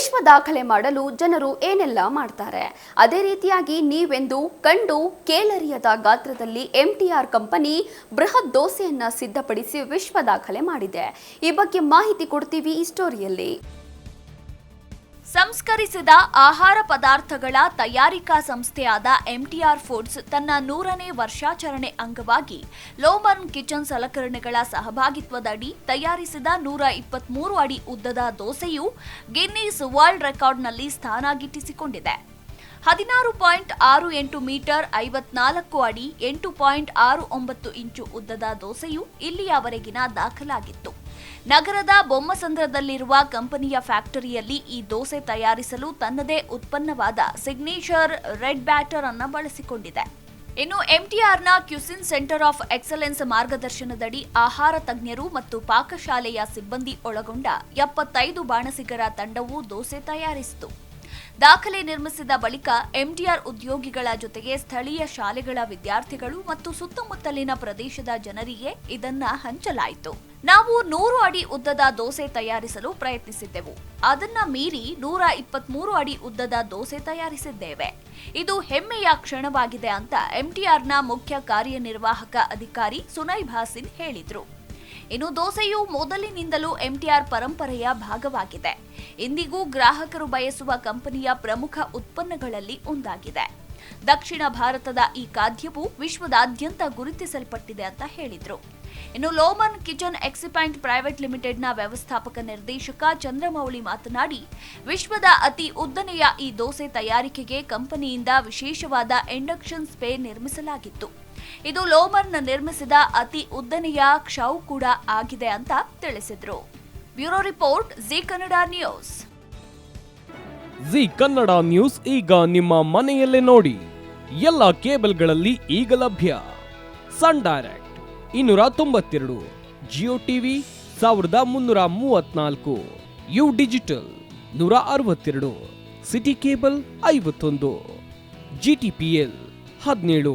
ವಿಶ್ವ ದಾಖಲೆ ಮಾಡಲು ಜನರು ಏನೆಲ್ಲ ಮಾಡ್ತಾರೆ? ಅದೇ ರೀತಿಯಾಗಿ ನೀವೆಂದು ಕಂಡು ಕೇಳರಿಯದ ಗಾತ್ರದಲ್ಲಿ ಎಂಟಿಆರ್ ಕಂಪನಿ ಬೃಹತ್ ದೋಸೆಯನ್ನ ಸಿದ್ಧಪಡಿಸಿ ವಿಶ್ವ ದಾಖಲೆ ಮಾಡಿದೆ. ಈ ಬಗ್ಗೆ ಮಾಹಿತಿ ಕೊಡ್ತೀವಿ ಈ ಸ್ಟೋರಿಯಲ್ಲಿ. ಸಂಸ್ಕರಿಸಿದ ಆಹಾರ ಪದಾರ್ಥಗಳ ತಯಾರಿಕಾ ಸಂಸ್ಥೆಯಾದ ಎಂಟಿಆರ್ ಫುಡ್ಸ್ ತನ್ನ ನೂರನೇ ವರ್ಷಾಚರಣೆ ಅಂಗವಾಗಿ ಲೋಮರ್ನ್ ಕಿಚನ್ ಸಲಕರಣೆಗಳ ಸಹಭಾಗಿತ್ವದಡಿ ತಯಾರಿಸಿದ ನೂರ ಇಪ್ಪತ್ಮೂರು ಅಡಿ ಉದ್ದದ ದೋಸೆಯು ಗಿನ್ನೀಸ್ ವರ್ಲ್ಡ್ ರೆಕಾರ್ಡ್ನಲ್ಲಿ ಸ್ಥಾನ ಗಿಟ್ಟಿಸಿಕೊಂಡಿದೆ ಹದಿನಾರು ಪಾಯಿಂಟ್ ಆರು ಎಂಟು ಮೀಟರ್ ಐವತ್ನಾಲ್ಕು ಅಡಿ ಎಂಟು ಪಾಯಿಂಟ್ ಆರು ಒಂಬತ್ತು ಇಂಚು ಉದ್ದದ ದೋಸೆಯು ಇಲ್ಲಿಯವರೆಗಿನ ದಾಖಲಾಗಿತ್ತು. ನಗರದ ಬೊಮ್ಮಸಂದ್ರದಲ್ಲಿರುವ ಕಂಪನಿಯ ಫ್ಯಾಕ್ಟರಿಯಲ್ಲಿ ಈ ದೋಸೆ ತಯಾರಿಸಲು ತನ್ನದೇ ಉತ್ಪನ್ನವಾದ ಸಿಗ್ನೇಚರ್ ರೆಡ್ ಬ್ಯಾಟರ್ ಅನ್ನು ಬಳಸಿಕೊಂಡಿದೆ. ಇನ್ನು ಎಂಟಿಆರ್ನ ಕ್ಯುಸಿನ್ ಸೆಂಟರ್ ಆಫ್ ಎಕ್ಸಲೆನ್ಸ್ ಮಾರ್ಗದರ್ಶನದಡಿ ಆಹಾರ ತಜ್ಞರು ಮತ್ತು ಪಾಕಶಾಲೆಯ ಸಿಬ್ಬಂದಿ ಒಳಗೊಂಡ ಎಪ್ಪತ್ತೈದು ಬಾಣಸಿಗರ ತಂಡವು ದೋಸೆ ತಯಾರಿಸಿತು. ದಾಖಲೆ ನಿರ್ಮಿಸಿದ ಬಳಿಕ ಎಂಡಿಆರ್ ಉದ್ಯೋಗಿಗಳ ಜೊತೆಗೆ ಸ್ಥಳೀಯ ಶಾಲೆಗಳ ವಿದ್ಯಾರ್ಥಿಗಳು ಮತ್ತು ಸುತ್ತಮುತ್ತಲಿನ ಪ್ರದೇಶದ ಜನರಿಗೆ ಇದನ್ನ ಹಂಚಲಾಯಿತು. ನಾವು ನೂರು ಅಡಿ ಉದ್ದದ ದೋಸೆ ತಯಾರಿಸಲು ಪ್ರಯತ್ನಿಸಿದ್ದೆವು. ಅದನ್ನ ಮೀರಿ ನೂರ ಇಪ್ಪತ್ಮೂರು ಅಡಿ ಉದ್ದದ ದೋಸೆ ತಯಾರಿಸಿದ್ದೇವೆ. ಇದು ಹೆಮ್ಮೆಯ ಕ್ಷಣವಾಗಿದೆ ಅಂತ ಎಂಟಿಆರ್ನ ಮುಖ್ಯ ಕಾರ್ಯನಿರ್ವಾಹಕ ಅಧಿಕಾರಿ ಸುನೈ ಭಾಸಿನ್ ಹೇಳಿದ್ರು. ಇನ್ನು ದೋಸೆಯು ಮೊದಲಿನಿಂದಲೂ ಎಂಟಿಆರ್ ಪರಂಪರೆಯ ಭಾಗವಾಗಿದೆ. ಇಂದಿಗೂ ಗ್ರಾಹಕರು ಬಯಸುವ ಕಂಪನಿಯ ಪ್ರಮುಖ ಉತ್ಪನ್ನಗಳಲ್ಲಿ ಒಂದಾಗಿದೆ. ದಕ್ಷಿಣ ಭಾರತದ ಈ ಖಾದ್ಯವು ವಿಶ್ವದಾದ್ಯಂತ ಗುರುತಿಸಲ್ಪಟ್ಟಿದೆ ಅಂತ ಹೇಳಿದ್ರು. ಇನ್ನು ಲೋಮನ್ ಕಿಚನ್ ಎಕ್ಸಿಪ್ಯಾಂಟ್ ಪ್ರೈವೇಟ್ ಲಿಮಿಟೆಡ್ನ ವ್ಯವಸ್ಥಾಪಕ ನಿರ್ದೇಶಕ ಚಂದ್ರಮೌಳಿ ಮಾತನಾಡಿ, ವಿಶ್ವದ ಅತಿ ಉದ್ದನೆಯ ಈ ದೋಸೆ ತಯಾರಿಕೆಗೆ ಕಂಪನಿಯಿಂದ ವಿಶೇಷವಾದ ಇಂಡಕ್ಷನ್ ಸ್ಪೇ ನಿರ್ಮಿಸಲಾಗಿತ್ತು. ಇದು ಲೋಮರ್ನ ನಿರ್ಮಿಸಿದ ಅತಿ ಉದ್ದನೆಯ ಕ್ಷೌ ಕೂಡ ಆಗಿದೆ ಅಂತ ತಿಳಿಸಿದ್ರು. Bureau report Zee Kannada news. Zee Kannada news ಈಗ ನಿಮ್ಮ ಮನೆಯಲ್ಲೇ ನೋಡಿ. ಎಲ್ಲ ಕೇಬಲ್ಗಳಲ್ಲಿ ಈಗ ಲಭ್ಯ. ಸನ್ ಡೈರೆಕ್ಟ್ ಇನ್ನೂರ ತೊಂಬತ್ತೆರಡು, ಜಿಯೋ ಟಿವಿ ಸಾವಿರದ ಮುನ್ನೂರ ಮೂವತ್ನಾಲ್ಕು ಯು ಡಿಜಿಟಲ್ ನೂರ ಅರವತ್ತೆರಡು, ಸಿಟಿ ಕೇಬಲ್ ಐವತ್ತೊಂದು, ಜಿ ಟಿ ಪಿ ಎಲ್ ಹದಿನೇಳು.